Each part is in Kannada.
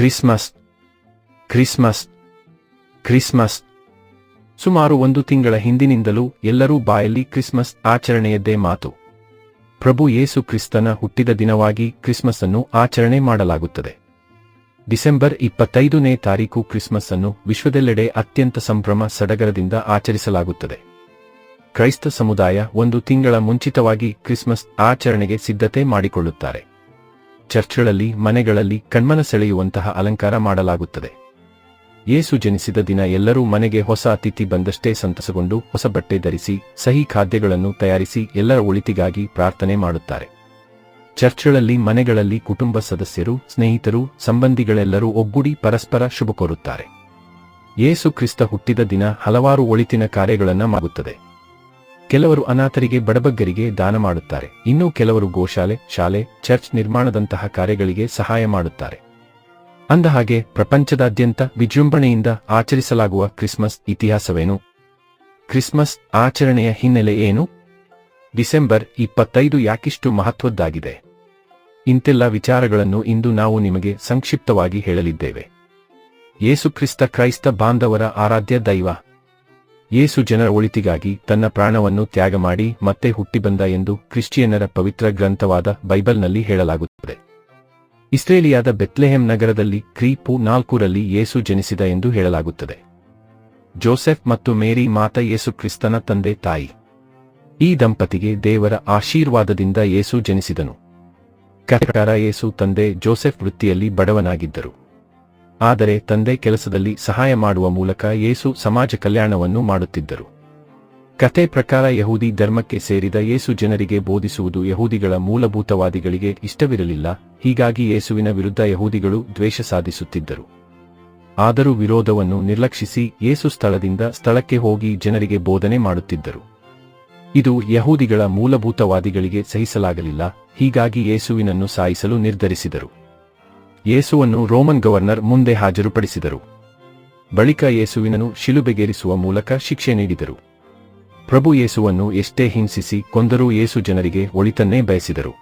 Christmas Christmas Christmas. ಸುಮಾರು ಒಂದು ತಿಂಗಳ ಹಿಂದಿನಿಂದಲೂ ಎಲ್ಲರೂ ಬಾಯಲ್ಲಿ ಕ್ರಿಸ್ಮಸ್ ಆಚರಣೆಯದ್ದೇ ಮಾತು. ಪ್ರಭು ಯೇಸು ಕ್ರಿಸ್ತನ ಹುಟ್ಟಿದ ದಿನವಾಗಿ ಕ್ರಿಸ್ಮಸ್ ಅನ್ನು ಆಚರಣೆ ಮಾಡಲಾಗುತ್ತದೆ. ಡಿಸೆಂಬರ್ ಇಪ್ಪತ್ತೈದನೇ ತಾರೀಕು ಕ್ರಿಸ್ಮಸ್ ಅನ್ನು ವಿಶ್ವದೆಲ್ಲೆಡೆ ಅತ್ಯಂತ ಸಂಭ್ರಮ ಸಡಗರದಿಂದ ಆಚರಿಸಲಾಗುತ್ತದೆ. ಕ್ರೈಸ್ತ ಸಮುದಾಯ ಒಂದು ತಿಂಗಳ ಮುಂಚಿತವಾಗಿ ಕ್ರಿಸ್ಮಸ್ ಆಚರಣೆಗೆ ಸಿದ್ಧತೆ ಮಾಡಿಕೊಳ್ಳುತ್ತಾರೆ. ಚರ್ಚ್ಗಳಲ್ಲಿ, ಮನೆಗಳಲ್ಲಿ ಕಣ್ಮನ ಸೆಳೆಯುವಂತಹ ಅಲಂಕಾರ ಮಾಡಲಾಗುತ್ತದೆ. ಯೇಸು ಜನಿಸಿದ ದಿನ ಎಲ್ಲರೂ ಮನೆಗೆ ಹೊಸ ಅತಿಥಿ ಬಂದಷ್ಟೇ ಸಂತಸಗೊಂಡು ಹೊಸ ಬಟ್ಟೆ ಧರಿಸಿ, ಸಹಿ ಖಾದ್ಯಗಳನ್ನು ತಯಾರಿಸಿ ಎಲ್ಲರ ಒಳಿತಿಗಾಗಿ ಪ್ರಾರ್ಥನೆ ಮಾಡುತ್ತಾರೆ. ಚರ್ಚ್ಗಳಲ್ಲಿ, ಮನೆಗಳಲ್ಲಿ ಕುಟುಂಬ ಸದಸ್ಯರು, ಸ್ನೇಹಿತರು, ಸಂಬಂಧಿಗಳೆಲ್ಲರೂ ಒಗ್ಗೂಡಿ ಪರಸ್ಪರ ಶುಭ ಕೋರುತ್ತಾರೆ ಯೇಸು ಕ್ರಿಸ್ತ ಹುಟ್ಟಿದ ದಿನ ಹಲವಾರು ಒಳಿತಿನ ಕಾರ್ಯಗಳನ್ನು ಮಾಡುತ್ತದೆ ಕೆಲವರು ಅನಾಥರಿಗೆ ಬಡಬಗ್ಗರಿಗೆ ದಾನ ಮಾಡುತ್ತಾರೆ. ಇನ್ನು ಕೆಲವರು ಗೋಶಾಲೆ, ಶಾಲೆ, ಚರ್ಚ್ ನಿರ್ಮಾಣದಂತಹ ಕಾರ್ಯಗಳಿಗೆ ಸಹಾಯ ಮಾಡುತ್ತಾರೆ. ಅಂದಹಾಗೆ, ಪ್ರಪಂಚದಾದ್ಯಂತ ವಿಜೃಂಭಣೆಯಿಂದ ಆಚರಿಸಲಾಗುವ ಕ್ರಿಸ್ಮಸ್ ಇತಿಹಾಸವೇನು? ಕ್ರಿಸ್ಮಸ್ ಆಚರಣೆಯ ಹಿನ್ನೆಲೆ ಏನು? ಡಿಸೆಂಬರ್ ಇಪ್ಪತ್ತೈದು ಯಾಕಿಷ್ಟು ಮಹತ್ವದ್ದಾಗಿದೆ? ಇಂತೆಲ್ಲ ವಿಚಾರಗಳನ್ನು ಇಂದು ನಾವು ನಿಮಗೆ ಸಂಕ್ಷಿಪ್ತವಾಗಿ ಹೇಳಲಿದ್ದೇವೆ. ಯೇಸುಕ್ರಿಸ್ತ ಕ್ರೈಸ್ತ ಬಾಂಧವರ ಆರಾಧ್ಯ ದೈವ. ಯೇಸು ಜನರ ಒಳಿತಿಗಾಗಿ ತನ್ನ ಪ್ರಾಣವನ್ನು ತ್ಯಾಗ ಮಾಡಿ ಮತ್ತೆ ಹುಟ್ಟಿಬಂದ ಎಂದು ಕ್ರಿಶ್ಚಿಯನ್ನರ ಪವಿತ್ರ ಗ್ರಂಥವಾದ ಬೈಬಲ್ನಲ್ಲಿ ಹೇಳಲಾಗುತ್ತದೆ. ಇಸ್ರೇಲಿಯಾದ ಬೆತ್ಲೆಹೆಮ್ ನಗರದಲ್ಲಿ ಕ್ರೀಪು ನಾಲ್ಕೂರಲ್ಲಿ ಯೇಸು ಜನಿಸಿದ ಎಂದು ಹೇಳಲಾಗುತ್ತದೆ. ಜೋಸೆಫ್ ಮತ್ತು ಮೇರಿ ಮಾತ ಯೇಸು ಕ್ರಿಸ್ತನ ತಂದೆ ತಾಯಿ. ಈ ದಂಪತಿಗೆ ದೇವರ ಆಶೀರ್ವಾದದಿಂದ ಯೇಸು ಜನಿಸಿದನು. ಕಟಕಾರ ಯೇಸು ತಂದೆ ಜೋಸೆಫ್ ವೃತ್ತಿಯಲ್ಲಿ ಬಡವನಾಗಿದ್ದರು. ಆದರೆ ತಂದೆ ಕೆಲಸದಲ್ಲಿ ಸಹಾಯ ಮಾಡುವ ಮೂಲಕ ಯೇಸು ಸಮಾಜ ಕಲ್ಯಾಣವನ್ನು ಮಾಡುತ್ತಿದ್ದರು. ಕತೆ ಪ್ರಕಾರ ಯಹೂದಿ ಧರ್ಮಕ್ಕೆ ಸೇರಿದ ಯೇಸು ಜನರಿಗೆ ಬೋಧಿಸುವುದು ಯಹೂದಿಗಳ ಮೂಲಭೂತವಾದಿಗಳಿಗೆ ಇಷ್ಟವಿರಲಿಲ್ಲ, ಹೀಗಾಗಿ ಯೇಸುವಿನ ವಿರುದ್ಧ ಯಹೂದಿಗಳು ದ್ವೇಷ ಸಾಧಿಸುತ್ತಿದ್ದರು. ಆದರೂ ವಿರೋಧವನ್ನು ನಿರ್ಲಕ್ಷಿಸಿ ಯೇಸು ಸ್ಥಳದಿಂದ ಸ್ಥಳಕ್ಕೆ ಹೋಗಿ ಜನರಿಗೆ ಬೋಧನೆ ಮಾಡುತ್ತಿದ್ದರು. ಇದು ಯಹೂದಿಗಳ ಮೂಲಭೂತವಾದಿಗಳಿಗೆ ಸಹಿಸಲಾಗಲಿಲ್ಲ, ಹೀಗಾಗಿ ಯೇಸುವಿನನ್ನು ಸಾಯಿಸಲು ನಿರ್ಧರಿಸಿದರು. ಯೇಸುವನ್ನು ರೋಮನ್ ಗವರ್ನರ್ ಮುಂದೆ ಹಾಜರುಪಡಿಸಿದರು. ಬಳಿಕ ಯೇಸುವಿನನು ಶಿಲುಬೆಗೇರಿಸುವ ಮೂಲಕ ಶಿಕ್ಷೆ ನೀಡಿದರು. ಪ್ರಭು ಯೇಸುವನ್ನು ಎಷ್ಟೇ ಹಿಂಸಿಸಿ ಕೊಂದರೂ ಯೇಸು ಜನರಿಗೆ ಒಳಿತನ್ನೇ ಬಯಸಿದರು.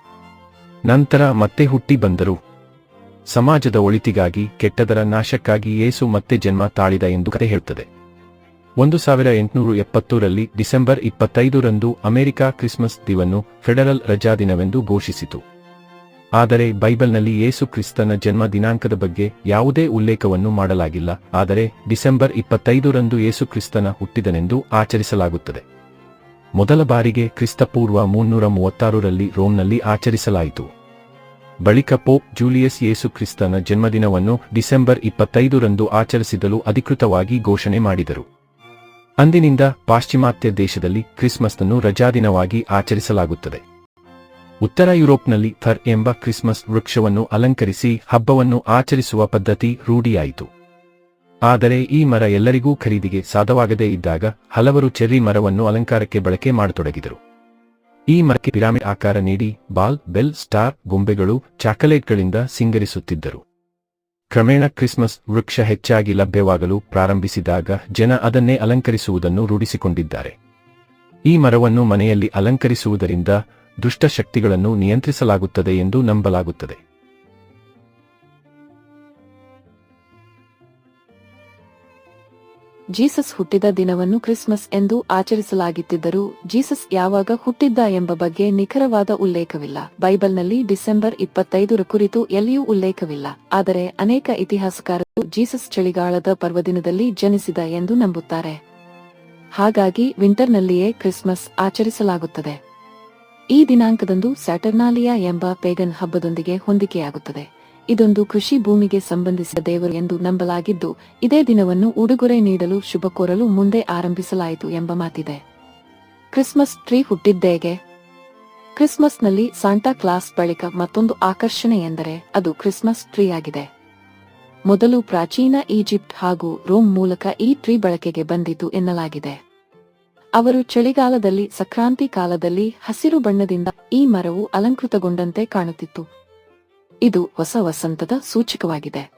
ನಂತರ ಮತ್ತೆ ಹುಟ್ಟಿ ಬಂದರು. ಸಮಾಜದ ಒಳಿತಿಗಾಗಿ, ಕೆಟ್ಟದರ ನಾಶಕ್ಕಾಗಿ ಯೇಸು ಮತ್ತೆ ಜನ್ಮ ತಾಳಿದ ಎಂದು ಕತೆ ಹೇಳುತ್ತದೆ. ಒಂದು ಸಾವಿರ ಎಂಟುನೂರು ಎಪ್ಪತ್ತೂರಲ್ಲಿ ಡಿಸೆಂಬರ್ ಇಪ್ಪತ್ತೈದರಂದು ಅಮೆರಿಕ ಕ್ರಿಸ್ಮಸ್ ದಿವನ್ನು ಫೆಡರಲ್ ರಜಾದಿನವೆಂದು ಘೋಷಿಸಿತು. ಆದರೆ ಬೈಬಲ್ನಲ್ಲಿ ಯೇಸು ಕ್ರಿಸ್ತನ ಜನ್ಮ ದಿನಾಂಕದ ಬಗ್ಗೆ ಯಾವುದೇ ಉಲ್ಲೇಖವನ್ನು ಮಾಡಲಾಗಿಲ್ಲ, ಆದರೆ ಡಿಸೆಂಬರ್ ಇಪ್ಪತ್ತೈದರಂದು ಯೇಸು ಕ್ರಿಸ್ತನ ಹುಟ್ಟಿದನೆಂದು ಆಚರಿಸಲಾಗುತ್ತದೆ. ಮೊದಲ ಬಾರಿಗೆ ಕ್ರಿಸ್ತಪೂರ್ವ ಮುನ್ನೂರ ಮೂವತ್ತಾರರಲ್ಲಿ ರೋಮ್ನಲ್ಲಿ ಆಚರಿಸಲಾಯಿತು. ಬಳಿಕ ಪೋಪ್ ಜೂಲಿಯಸ್ ಯೇಸು ಕ್ರಿಸ್ತನ ಜನ್ಮದಿನವನ್ನು ಡಿಸೆಂಬರ್ ಇಪ್ಪತ್ತೈದರಂದು ಆಚರಿಸಿದಲು ಅಧಿಕೃತವಾಗಿ ಘೋಷಣೆ ಮಾಡಿದರು. ಅಂದಿನಿಂದ ಪಾಶ್ಚಿಮಾತ್ಯ ದೇಶದಲ್ಲಿ ಕ್ರಿಸ್ಮಸ್ನನ್ನು ರಜಾದಿನವಾಗಿ ಆಚರಿಸಲಾಗುತ್ತದೆ. ಉತ್ತರ ಯುರೋಪ್ನಲ್ಲಿ ಥರ್ ಎಂಬ ಕ್ರಿಸ್ಮಸ್ ವೃಕ್ಷವನ್ನು ಅಲಂಕರಿಸಿ ಹಬ್ಬವನ್ನು ಆಚರಿಸುವ ಪದ್ಧತಿ ರೂಢಿಯಾಯಿತು. ಆದರೆ ಈ ಮರ ಎಲ್ಲರಿಗೂ ಖರೀದಿಗೆ ಸಾಧವಾಗದೇ ಇದ್ದಾಗ ಹಲವರು ಚೆರ್ರಿ ಮರವನ್ನು ಅಲಂಕಾರಕ್ಕೆ ಬಳಕೆ ಮಾಡತೊಡಗಿದರು. ಈ ಮರಕ್ಕೆ ಪಿರಾಮಿಡ್ ಆಕಾರ ನೀಡಿ ಬಾಲ್, ಬೆಲ್, ಸ್ಟಾರ್, ಗೊಂಬೆಗಳು, ಚಾಕಲೇಟ್ಗಳಿಂದ ಸಿಂಗರಿಸುತ್ತಿದ್ದರು. ಕ್ರಮೇಣ ಕ್ರಿಸ್ಮಸ್ ವೃಕ್ಷ ಹೆಚ್ಚಾಗಿ ಲಭ್ಯವಾಗಲು ಪ್ರಾರಂಭಿಸಿದಾಗ ಜನ ಅದನ್ನೇ ಅಲಂಕರಿಸುವುದನ್ನು ರೂಢಿಸಿಕೊಂಡಿದ್ದಾರೆ. ಈ ಮರವನ್ನು ಮನೆಯಲ್ಲಿ ಅಲಂಕರಿಸುವುದರಿಂದ ದುಷ್ಟಶಕ್ತಿಗಳನ್ನು ನಿಯಂತ್ರಿಸಲಾಗುತ್ತದೆ ಎಂದು ನಂಬಲಾಗುತ್ತದೆ. ಜೀಸಸ್ ಹುಟ್ಟಿದ ದಿನವನ್ನು ಕ್ರಿಸ್ಮಸ್ ಎಂದು ಆಚರಿಸಲಾಗಿದ್ದರೂ ಜೀಸಸ್ ಯಾವಾಗ ಹುಟ್ಟಿದ್ದ ಎಂಬ ಬಗ್ಗೆ ನಿಖರವಾದ ಉಲ್ಲೇಖವಿಲ್ಲ. ಬೈಬಲ್ನಲ್ಲಿ ಡಿಸೆಂಬರ್ ಇಪ್ಪತ್ತೈದರ ಕುರಿತು ಎಲ್ಲಿಯೂ ಉಲ್ಲೇಖವಿಲ್ಲ. ಆದರೆ ಅನೇಕ ಇತಿಹಾಸಕಾರರು ಜೀಸಸ್ ಚಳಿಗಾಲದ ಪರ್ವದಿನದಲ್ಲಿ ಜನಿಸಿದ ಎಂದು ನಂಬುತ್ತಾರೆ. ಹಾಗಾಗಿ ವಿಂಟರ್ನಲ್ಲಿಯೇ ಕ್ರಿಸ್ಮಸ್ ಆಚರಿಸಲಾಗುತ್ತದೆ. ಈ ದಿನಾಂಕದಂದು ಸ್ಯಾಟರ್ನಾಲಿಯಾ ಎಂಬ ಪೇಗನ್ ಹಬ್ಬದೊಂದಿಗೆ ಹೊಂದಿಕೆಯಾಗುತ್ತದೆ. ಇದೊಂದು ಕೃಷಿ ಭೂಮಿಗೆ ಸಂಬಂಧಿಸಿದ ದೇವರು ಎಂದು ನಂಬಲಾಗಿದ್ದು, ಇದೇ ದಿನವನ್ನು ಉಡುಗೊರೆ ನೀಡಲು ಶುಭ ಕೋರಲು ಮುಂದೆ ಆರಂಭಿಸಲಾಯಿತು ಎಂಬ ಮಾತಿದೆ. ಕ್ರಿಸ್ಮಸ್ ಟ್ರೀ ಹುಟ್ಟಿದ್ದೇಗೆ. ಕ್ರಿಸ್ಮಸ್ನಲ್ಲಿ ಸಾಂಟಾ ಕ್ಲಾಸ್ ಬಳಿಕ ಮತ್ತೊಂದು ಆಕರ್ಷಣೆ ಎಂದರೆ ಅದು ಕ್ರಿಸ್ಮಸ್ ಟ್ರೀ ಆಗಿದೆ ಮೊದಲು ಪ್ರಾಚೀನ ಈಜಿಪ್ಟ್ ಹಾಗೂ ರೋಮ್ ಮೂಲಕ ಈ ಟ್ರೀ ಬಳಕೆಗೆ ಬಂದಿತು ಎನ್ನಲಾಗಿದೆ. ಅವರು ಚಳಿಗಾಲದಲ್ಲಿ, ಸಕ್ರಾಂತಿ ಕಾಲದಲ್ಲಿ ಹಸಿರು ಬಣ್ಣದಿಂದ ಈ ಮರವು ಅಲಂಕೃತಗೊಂಡಂತೆ ಕಾಣುತ್ತಿತ್ತು. ಇದು ಹೊಸ ವಸಂತದ ಸೂಚಕವಾಗಿದೆ.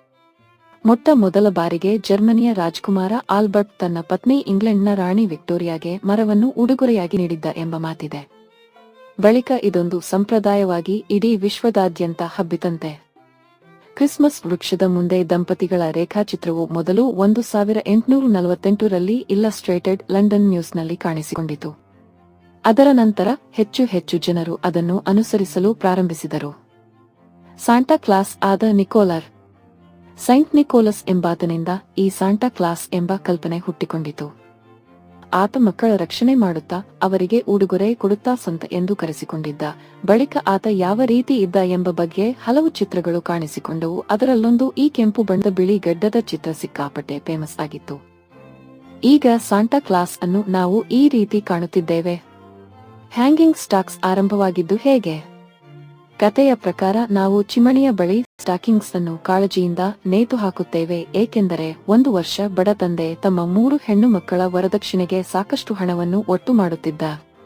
ಮೊಟ್ಟ ಮೊದಲ ಬಾರಿಗೆ ಜರ್ಮನಿಯ ರಾಜ್ಕುಮಾರ ಆಲ್ಬರ್ಟ್ ತನ್ನ ಪತ್ನಿ ಇಂಗ್ಲೆಂಡ್ನ ರಾಣಿ ವಿಕ್ಟೋರಿಯಾಗೆ ಮರವನ್ನು ಉಡುಗೊರೆಯಾಗಿ ನೀಡಿದ್ದ ಎಂಬ ಮಾತಿದೆ. ಬಳಿಕ ಇದೊಂದು ಸಂಪ್ರದಾಯವಾಗಿ ಇಡೀ ವಿಶ್ವದಾದ್ಯಂತ ಹಬ್ಬಿತಂತೆ. ಕ್ರಿಸ್ಮಸ್ ವೃಕ್ಷದ ಮುಂದೆ ದಂಪತಿಗಳ ರೇಖಾಚಿತ್ರವು ಮೊದಲು ಒಂದು ಸಾವಿರ ಎಂಟುನೂರ ನಲವತ್ತೆಂಟರಲ್ಲಿ ಇಲ್ಲಸ್ಟ್ರೇಟೆಡ್ ಲಂಡನ್ ನ್ಯೂಸ್ನಲ್ಲಿ ಕಾಣಿಸಿಕೊಂಡಿತು. ಅದರ ನಂತರ ಹೆಚ್ಚು ಹೆಚ್ಚು ಜನರು ಅದನ್ನು ಅನುಸರಿಸಲು ಪ್ರಾರಂಭಿಸಿದರು. ಸಾಂಟಾ ಕ್ಲಾಸ್ ಆದ ನಿಕೋಲರ್ ಸೈಂಟ್ ನಿಕೋಲಸ್ ಎಂಬಾತನಿಂದ ಈ ಸಾಂಟಾ ಕ್ಲಾಸ್ ಎಂಬ ಕಲ್ಪನೆ ಹುಟ್ಟಿಕೊಂಡಿತು. ಆತ ಮಕ್ಕಳ ರಕ್ಷಣೆ ಮಾಡುತ್ತಾ ಅವರಿಗೆ ಉಡುಗೊರೆ ಕೊಡುತ್ತಾ ಸಂತ ಎಂದು ಕರೆಸಿಕೊಂಡಿದ್ದ. ಬಳಿಕ ಆತ ಯಾವ ರೀತಿ ಇದ್ದ ಎಂಬ ಬಗ್ಗೆ ಹಲವು ಚಿತ್ರಗಳು ಕಾಣಿಸಿಕೊಂಡವು. ಅದರಲ್ಲೊಂದು ಈ ಕೆಂಪು ಬಣ್ಣದ ಬಿಳಿ ಗಡ್ಡದ ಚಿತ್ರ ಸಿಕ್ಕಾಪಟ್ಟೆ ಫೇಮಸ್ ಆಗಿತ್ತು. ಈಗ ಸಾಂಟಾ ಕ್ಲಾಸ್ ಅನ್ನು ನಾವು ಈ ರೀತಿ ಕಾಣುತ್ತಿದ್ದೇವೆ. ಹ್ಯಾಂಗಿಂಗ್ ಸ್ಟಾಕ್ಸ್ ಆರಂಭವಾಗಿದ್ದು ಹೇಗೆ? ಕತೆಯ ಪ್ರಕಾರ ನಾವು ಚಿಮಣಿಯ ಬಳಿ ಸ್ಟಾಕಿಂಗ್ಸ್ ಅನ್ನು ಕಾಳಜಿಯಿಂದ ನೇತು ಹಾಕುತ್ತೇವೆ, ಏಕೆಂದರೆ ಒಂದು ವರ್ಷ ಬಡ ತಂದೆ ತಮ್ಮ ಮೂರು ಹೆಣ್ಣು ಮಕ್ಕಳ ವರದಕ್ಷಿಣೆಗೆ ಸಾಕಷ್ಟು ಹಣವನ್ನು ಒಟ್ಟು ಮಾಡುತ್ತಿದ್ದ.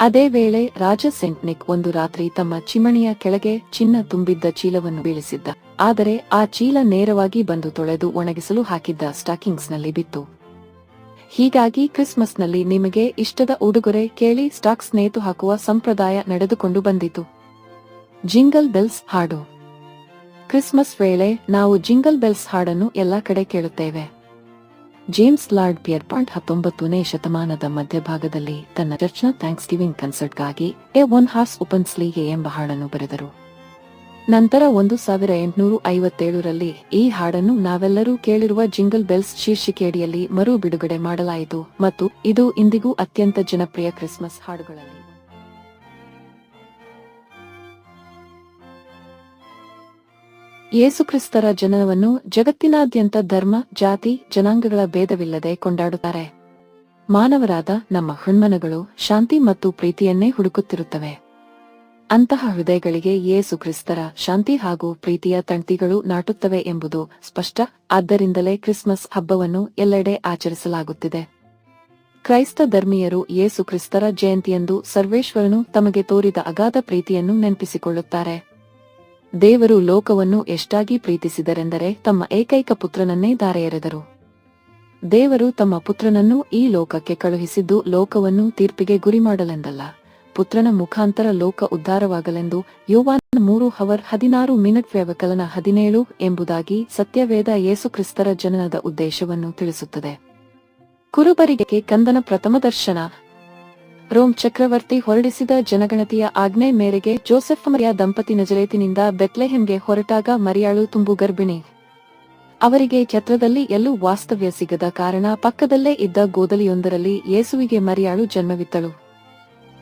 ಅದೇ ವೇಳೆ ರಾಜ ಸೆಂಟ್ನಿಕ್ ಒಂದು ರಾತ್ರಿ ತಮ್ಮ ಚಿಮಣಿಯ ಕೆಳಗೆ ಚಿನ್ನ ತುಂಬಿದ್ದ ಚೀಲವನ್ನು ಬೀಳಿಸಿದ್ದ. ಆದರೆ ಆ ಚೀಲ ನೇರವಾಗಿ ಬಂದು ತೊಳೆದು ಒಣಗಿಸಲು ಹಾಕಿದ್ದ ಸ್ಟಾಕಿಂಗ್ಸ್ನಲ್ಲಿ ಬಿತ್ತು. ಹೀಗಾಗಿ ಕ್ರಿಸ್ಮಸ್ನಲ್ಲಿ ನಿಮಗೆ ಇಷ್ಟದ ಉಡುಗೊರೆ ಕೇಳಿ ಸ್ಟಾಕ್ಸ್ ನೇತು ಹಾಕುವ ಸಂಪ್ರದಾಯ ನಡೆದುಕೊಂಡು ಬಂದಿತು. ಜಿಂಗಲ್ ಬೆಲ್ಸ್ ಹಾಡು. ಕ್ರಿಸ್ಮಸ್ ವೇಳೆ ನಾವು ಜಿಂಗಲ್ ಬೆಲ್ಸ್ ಹಾಡನ್ನು ಎಲ್ಲಾ ಕಡೆ ಕೇಳುತ್ತೇವೆ. ಜೇಮ್ಸ್ ಲಾರ್ಡ್ ಪಿಯರ್ಪಾಂಟ್ ಹತ್ತೊಂಬತ್ತನೇ ಶತಮಾನದ ಮಧ್ಯಭಾಗದಲ್ಲಿ ತನ್ನ ಚರ್ಚ್ನ ಥ್ಯಾಂಕ್ಸ್ ಗಿವಿಂಗ್ ಕನ್ಸರ್ಟ್ಗಾಗಿ ಎ ಒನ್ ಹಾರ್ಸ್ ಉಪನ್ಸ್ಲೀಗೆ ಎಂಬ ಹಾಡನ್ನು ಬರೆದರು. ನಂತರ ಒಂದು ಸಾವಿರ ಎಂಟುನೂರು ಐವತ್ತೇಳರಲ್ಲಿ ಈ ಹಾಡನ್ನು ನಾವೆಲ್ಲರೂ ಕೇಳಿರುವ ಜಿಂಗಲ್ ಬೆಲ್ಸ್ ಶೀರ್ಷಿಕೆಯಡಿಯಲ್ಲಿ ಮರು ಬಿಡುಗಡೆ ಮಾಡಲಾಯಿತು ಮತ್ತು ಇದು ಇಂದಿಗೂ ಅತ್ಯಂತ ಜನಪ್ರಿಯ ಕ್ರಿಸ್ಮಸ್ ಹಾಡುಗಳಲ್ಲಿ. ಯೇಸುಕ್ರಿಸ್ತರ ಜನನವನ್ನು ಜಗತ್ತಿನಾದ್ಯಂತ ಧರ್ಮ, ಜಾತಿ, ಜನಾಂಗಗಳ ಭೇದವಿಲ್ಲದೆ ಕೊಂಡಾಡುತ್ತಾರೆ. ಮಾನವರಾದ ನಮ್ಮ ಹುಣ್ಮನಗಳು ಶಾಂತಿ ಮತ್ತು ಪ್ರೀತಿಯನ್ನೇ ಹುಡುಕುತ್ತಿರುತ್ತವೆ. ಅಂತಹ ಹೃದಯಗಳಿಗೆ ಯೇಸು ಕ್ರಿಸ್ತರ ಶಾಂತಿ ಹಾಗೂ ಪ್ರೀತಿಯ ತಂತಿಗಳು ನಾಟುತ್ತವೆ ಎಂಬುದು ಸ್ಪಷ್ಟ, ಆದ್ದರಿಂದಲೇ ಕ್ರಿಸ್ಮಸ್ ಹಬ್ಬವನ್ನು ಎಲ್ಲೆಡೆ ಆಚರಿಸಲಾಗುತ್ತಿದೆ. ಕ್ರೈಸ್ತ ಧರ್ಮೀಯರು ಯೇಸು ಕ್ರಿಸ್ತರ ಜಯಂತಿಯಂದು ಸರ್ವೇಶ್ವರನು ತಮಗೆ ತೋರಿದ ಅಗಾಧ ಪ್ರೀತಿಯನ್ನು ನೆನಪಿಸಿಕೊಳ್ಳುತ್ತಾರೆ. ದೇವರು ಲೋಕವನ್ನು ಎಷ್ಟಾಗಿ ಪ್ರೀತಿಸಿದರೆಂದರೆ ತಮ್ಮ ಏಕೈಕ ಪುತ್ರನನ್ನೇ ಧಾರೆ ಎರೆದರು ದೇವರು ತಮ್ಮ ಪುತ್ರನನ್ನು ಈ ಲೋಕಕ್ಕೆ ಕಳುಹಿಸಿದ್ದು ಲೋಕವನ್ನು ತೀರ್ಪಿಗೆ ಗುರಿ ಮಾಡಲೆಂದಲ್ಲ ಪುತ್ರನ ಮುಖಾಂತರ ಲೋಕ ಉದ್ಧಾರವಾಗಲೆಂದು ಯುವಾನ್ ಮೂರು ಹವರ್ ಹದಿನಾರು ಮಿನಿಟ್ ವ್ಯವಕಲನ ಹದಿನೇಳು ಎಂಬುದಾಗಿ ಸತ್ಯವೇದ ಯೇಸುಕ್ರಿಸ್ತರ ಜನನದ ಉದ್ದೇಶವನ್ನು ತಿಳಿಸುತ್ತದೆ. ಕುರುಬರಿಗೆ ಕಂದನ ಪ್ರಥಮ ದರ್ಶನ ರೋಮ್ ಚಕ್ರವರ್ತಿ ಹೊರಡಿಸಿದ ಜನಗಣತಿಯ ಆಜ್ಞೆ ಮೇರೆಗೆ ಜೋಸೆಫ್ ಮರಿಯ ದಂಪತಿ ನಜರೇತಿನಿಂದ ಬೆತ್ಲೆಹೆಮ್ಗೆ ಹೊರಟಾಗ ಮರಿಯಾಳು ತುಂಬು ಗರ್ಭಿಣಿ. ಅವರಿಗೆ ಛತ್ರದಲ್ಲಿ ಎಲ್ಲೂ ವಾಸ್ತವ್ಯ ಸಿಗದ ಕಾರಣ ಪಕ್ಕದಲ್ಲೇ ಇದ್ದ ಗೋದಲಿಯೊಂದರಲ್ಲಿ ಯೇಸುವಿಗೆ ಮರಿಯಾಳು ಜನ್ಮವಿತ್ತಳು.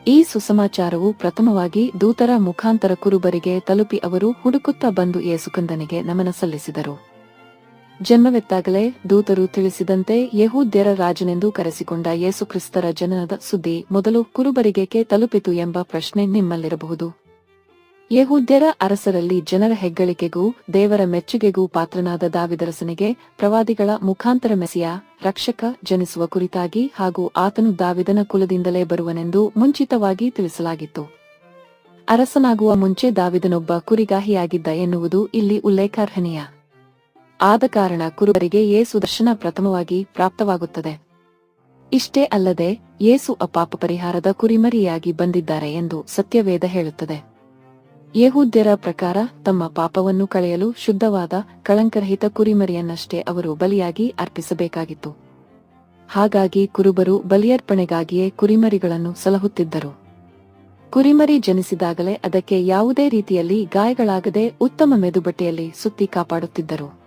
ಈ ಸುಸಮಾಚಾರವು ಪ್ರಥಮವಾಗಿ ದೂತರ ಮುಖಾಂತರ ಕುರುಬರಿಗೆ ತಲುಪಿ ಅವರು ಹುಡುಕುತ್ತಾ ಬಂದು ಯೇಸುಕಂದನಿಗೆ ನಮನ ಸಲ್ಲಿಸಿದರು. ಜನ್ಮವೆತ್ತಾಗಲೇ ದೂತರು ತಿಳಿಸಿದಂತೆ ಯಹೂದ್ಯರ ರಾಜನೆಂದು ಕರೆಸಿಕೊಂಡ ಯೇಸುಕ್ರಿಸ್ತರ ಜನನದ ಸುದ್ದಿ ಮೊದಲು ಕುರುಬರಿಗೆಕೆ ತಲುಪಿತು ಎಂಬ ಪ್ರಶ್ನೆ ನಿಮ್ಮಲ್ಲಿರಬಹುದು. ಯಹೂದ್ಯರ ಅರಸರಲ್ಲಿ ಜನರ ಹೆಗ್ಗಳಿಕೆಗೂ ದೇವರ ಮೆಚ್ಚುಗೆಗೂ ಪಾತ್ರನಾದ ದಾವಿದರಸನಿಗೆ ಪ್ರವಾದಿಗಳ ಮುಖಾಂತರ ಮೆಸಿಯ ರಕ್ಷಕ ಜನಿಸುವ ಕುರಿತಾಗಿ ಹಾಗೂ ಆತನು ದಾವಿದನ ಕುಲದಿಂದಲೇ ಬರುವನೆಂದು ಮುಂಚಿತವಾಗಿ ತಿಳಿಸಲಾಗಿತ್ತು. ಅರಸನಾಗುವ ಮುಂಚೆ ದಾವಿದನೊಬ್ಬ ಕುರಿಗಾಹಿಯಾಗಿದ್ದ ಎನ್ನುವುದು ಇಲ್ಲಿ ಉಲ್ಲೇಖಾರ್ಹನೀಯ. ಆದ ಕಾರಣ ಕುರುಬರಿಗೆ ಯೇಸು ದರ್ಶನ ಪ್ರಥಮವಾಗಿ ಪ್ರಾಪ್ತವಾಗುತ್ತದೆ. ಇಷ್ಟೇ ಅಲ್ಲದೆ, ಯೇಸು ಅಪಾಪ ಪರಿಹಾರದ ಕುರಿಮರಿಯಾಗಿ ಬಂದಿದ್ದಾರೆ ಎಂದು ಸತ್ಯವೇದ ಹೇಳುತ್ತದೆ. ಯಹೂದ್ಯರ ಪ್ರಕಾರ ತಮ್ಮ ಪಾಪವನ್ನು ಕಳೆಯಲು ಶುದ್ಧವಾದ, ಕಳಂಕರಹಿತ ಕುರಿಮರಿಯನ್ನಷ್ಟೇ ಅವರು ಬಲಿಯಾಗಿ ಅರ್ಪಿಸಬೇಕಾಗಿತ್ತು. ಹಾಗಾಗಿ ಕುರುಬರು ಬಲಿಯರ್ಪಣೆಗಾಗಿಯೇ ಕುರಿಮರಿಗಳನ್ನು ಸಲಹುತ್ತಿದ್ದರು. ಕುರಿಮರಿ ಜನಿಸಿದಾಗಲೇ ಅದಕ್ಕೆ ಯಾವುದೇ ರೀತಿಯಲ್ಲಿ ಗಾಯಗಳಾಗದೆ ಉತ್ತಮ ಮೆದುಬಟ್ಟೆಯಲ್ಲಿ ಸುತ್ತಿ ಕಾಪಾಡುತ್ತಿದ್ದರು.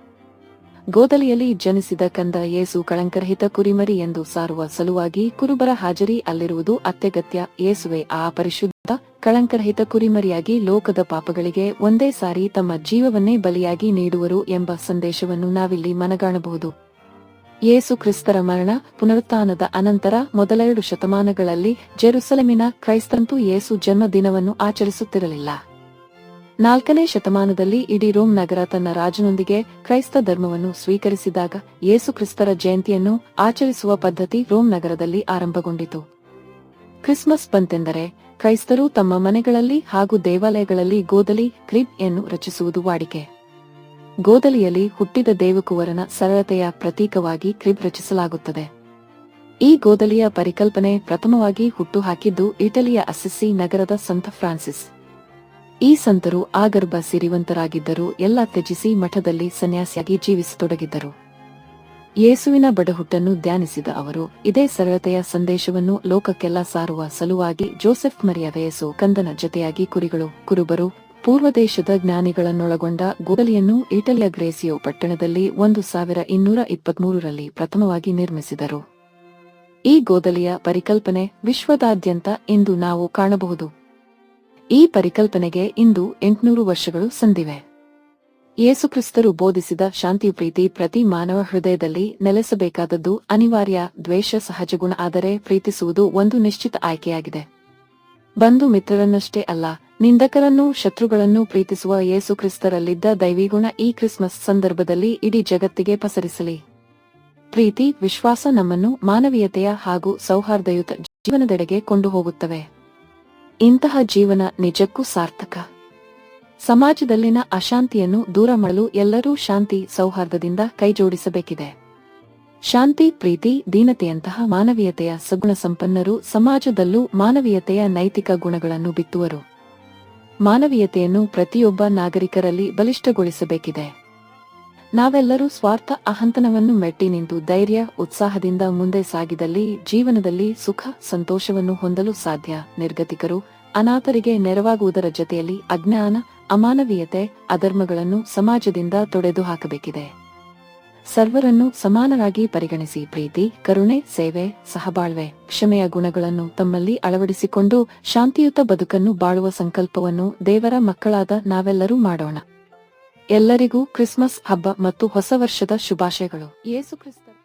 ಗೋದಲಿಯಲ್ಲಿ ಜನಿಸಿದ ಕಂದ ಯೇಸು ಕಳಂಕರಹಿತ ಕುರಿಮರಿ ಎಂದು ಸಾರುವ ಸಲುವಾಗಿ ಕುರುಬರ ಹಾಜರಿ ಅಲ್ಲಿರುವುದು ಅತ್ಯಗತ್ಯ. ಯೇಸುವೆ, ಆ ಪರಿಶುದ್ಧ ಕಳಂಕರಹಿತ ಕುರಿಮರಿಯಾಗಿ ಲೋಕದ ಪಾಪಗಳಿಗೆ ಒಂದೇ ಸಾರಿ ತಮ್ಮ ಜೀವವನ್ನೇ ಬಲಿಯಾಗಿ ನೀಡುವರು ಎಂಬ ಸಂದೇಶವನ್ನು ನಾವಿಲ್ಲಿ ಮನಗಾಣಬಹುದು. ಯೇಸು ಕ್ರಿಸ್ತರ ಮರಣ ಪುನರುತ್ಥಾನದ ಅನಂತರ ಮೊದಲೆರಡು ಶತಮಾನಗಳಲ್ಲಿ ಜೆರುಸಲೆಮಿನ ಕ್ರೈಸ್ತಂತೂ ಯೇಸು ಜನ್ಮದಿನವನ್ನು ಆಚರಿಸುತ್ತಿರಲಿಲ್ಲ. ನಾಲ್ಕನೇ ಶತಮಾನದಲ್ಲಿ ಇಡೀ ರೋಮ್ ನಗರ ತನ್ನ ರಾಜನೊಂದಿಗೆ ಕ್ರೈಸ್ತ ಧರ್ಮವನ್ನು ಸ್ವೀಕರಿಸಿದಾಗ ಯೇಸು ಕ್ರಿಸ್ತರ ಜಯಂತಿಯನ್ನು ಆಚರಿಸುವ ಪದ್ಧತಿ ರೋಮ್ ನಗರದಲ್ಲಿ ಆರಂಭಗೊಂಡಿತು. ಕ್ರಿಸ್ಮಸ್ ಬಂತೆಂದರೆ ಕ್ರೈಸ್ತರು ತಮ್ಮ ಮನೆಗಳಲ್ಲಿ ಹಾಗೂ ದೇವಾಲಯಗಳಲ್ಲಿ ಗೋದಲಿ ಕ್ರಿಬ್ ಅನ್ನು ರಚಿಸುವುದು ವಾಡಿಕೆ. ಗೋದಲಿಯಲ್ಲಿ ಹುಟ್ಟಿದ ದೇವಕುವರನ ಸರಳತೆಯ ಪ್ರತೀಕವಾಗಿ ಕ್ರಿಬ್ ರಚಿಸಲಾಗುತ್ತದೆ. ಈ ಗೋದಲಿಯ ಪರಿಕಲ್ಪನೆ ಪ್ರಥಮವಾಗಿ ಹುಟ್ಟುಹಾಕಿದ್ದು ಇಟಲಿಯ ಅಸಿಸ್ಸಿ ನಗರದ ಸಂತ ಫ್ರಾನ್ಸಿಸ್. ಈ ಸಂತರು ಆಗರ್ಭ ಸಿರಿವಂತರಾಗಿದ್ದರು ಎಲ್ಲ ತ್ಯಜಿಸಿ ಮಠದಲ್ಲಿ ಸನ್ಯಾಸಿಯಾಗಿ ಜೀವಿಸತೊಡಗಿದ್ದರು. ಯೇಸುವಿನ ಬಡಹುಟ್ಟನ್ನು ಧ್ಯಾನಿಸಿದ ಅವರು, ಇದೇ ಸರಳತೆಯ ಸಂದೇಶವನ್ನು ಲೋಕಕ್ಕೆಲ್ಲ ಸಾರುವ ಸಲುವಾಗಿ ಜೋಸೆಫ್ ಮರಿಯ ವಯಸ್ಸು ಕಂದನ ಜೊತೆಯಾಗಿ ಕುರಿಗಳು, ಕುರುಬರು, ಪೂರ್ವದೇಶದ ಜ್ಞಾನಿಗಳನ್ನೊಳಗೊಂಡ ಗೋದಲಿಯನ್ನು ಇಟಲಿಯ ಗ್ರೇಸಿಯೋ ಪಟ್ಟಣದಲ್ಲಿ ಒಂದು ಸಾವಿರ ಇನ್ನೂರ ಇಪ್ಪತ್ಮೂರರಲ್ಲಿ ಪ್ರಥಮವಾಗಿ ನಿರ್ಮಿಸಿದರು. ಈ ಗೋದಲಿಯ ಪರಿಕಲ್ಪನೆ ವಿಶ್ವದಾದ್ಯಂತ ಇಂದು ನಾವು ಕಾಣಬಹುದು. ಈ ಪರಿಕಲ್ಪನೆಗೆ ಇಂದು ಎಂಟುನೂರು ವರ್ಷಗಳು ಸಂದಿವೆ. ಯೇಸುಕ್ರಿಸ್ತರು ಬೋಧಿಸಿದ ಶಾಂತಿ ಪ್ರೀತಿ ಪ್ರತಿ ಮಾನವ ಹೃದಯದಲ್ಲಿ ನೆಲೆಸಬೇಕಾದದ್ದು ಅನಿವಾರ್ಯ, ದ್ವೇಷ, ಸಹಜಗುಣ ಆದರೆ ಪ್ರೀತಿಸುವುದು ಒಂದು ನಿಶ್ಚಿತ ಆಯ್ಕೆಯಾಗಿದೆ. ಬಂಧು ಮಿತ್ರರನ್ನಷ್ಟೇ ಅಲ್ಲ, ನಿಂದಕರನ್ನೂ ಶತ್ರುಗಳನ್ನು ಪ್ರೀತಿಸುವ ಯೇಸುಕ್ರಿಸ್ತರಲ್ಲಿದ್ದ ದೈವಿಗುಣ ಈ ಕ್ರಿಸ್ಮಸ್ ಸಂದರ್ಭದಲ್ಲಿ ಇಡೀ ಜಗತ್ತಿಗೆ ಪಸರಿಸಲಿ. ಪ್ರೀತಿ, ವಿಶ್ವಾಸ ನಮ್ಮನ್ನು ಮಾನವೀಯತೆಯ ಹಾಗೂ ಸೌಹಾರ್ದಯುತ ಜೀವನದೆಡೆಗೆ ಕೊಂಡು ಹೋಗುತ್ತವೆ ಇಂತಹ ಜೀವನ ನಿಜಕ್ಕೂ ಸಾರ್ಥಕ. ಸಮಾಜದಲ್ಲಿನ ಅಶಾಂತಿಯನ್ನು ದೂರ ಮಾಡಲು ಎಲ್ಲರೂ ಶಾಂತಿ ಸೌಹಾರ್ದದಿಂದ ಕೈಜೋಡಿಸಬೇಕಿದೆ. ಶಾಂತಿ, ಪ್ರೀತಿ, ದೀನತೆಯಂತಹ ಮಾನವೀಯತೆಯ ಸಗುಣ ಸಂಪನ್ನರು ಸಮಾಜದಲ್ಲೂ ಮಾನವೀಯತೆಯ ನೈತಿಕ ಗುಣಗಳನ್ನು ಬಿತ್ತುವರು. ಮಾನವೀಯತೆಯನ್ನು ಪ್ರತಿಯೊಬ್ಬ ನಾಗರಿಕರಲ್ಲಿ ಬಲಿಷ್ಠಗೊಳಿಸಬೇಕಿದೆ. ನಾವೆಲ್ಲರೂ ಸ್ವಾರ್ಥ ಅಹಂತನವನ್ನು ಮೆಟ್ಟಿ ನಿಂತು ಧೈರ್ಯ, ಉತ್ಸಾಹದಿಂದ ಮುಂದೆ ಸಾಗಿದಲ್ಲಿ ಜೀವನದಲ್ಲಿ ಸುಖ, ಸಂತೋಷವನ್ನು ಹೊಂದಲು ಸಾಧ್ಯ. ನಿರ್ಗತಿಕರು, ಅನಾಥರಿಗೆ ನೆರವಾಗುವುದರ ಜೊತೆಯಲ್ಲಿ ಅಜ್ಞಾನ, ಅಮಾನವೀಯತೆ, ಅಧರ್ಮಗಳನ್ನು ಸಮಾಜದಿಂದ ತೊಡೆದು ಹಾಕಬೇಕಿದೆ. ಸರ್ವರನ್ನು ಸಮಾನರಾಗಿ ಪರಿಗಣಿಸಿ ಪ್ರೀತಿ, ಕರುಣೆ, ಸೇವೆ, ಸಹಬಾಳ್ವೆ, ಕ್ಷಮೆಯ ಗುಣಗಳನ್ನು ತಮ್ಮಲ್ಲಿ ಅಳವಡಿಸಿಕೊಂಡು ಶಾಂತಿಯುತ ಬದುಕನ್ನು ಬಾಳುವ ಸಂಕಲ್ಪವನ್ನು ದೇವರ ಮಕ್ಕಳಾದ ನಾವೆಲ್ಲರೂ ಮಾಡೋಣ. ಎಲ್ಲರಿಗೂ ಕ್ರಿಸ್ಮಸ್ ಹಬ್ಬ ಮತ್ತು ಹೊಸ ವರ್ಷದ ಶುಭಾಶಯಗಳು. ಯೇಸು ಕ್ರಿಸ್ತ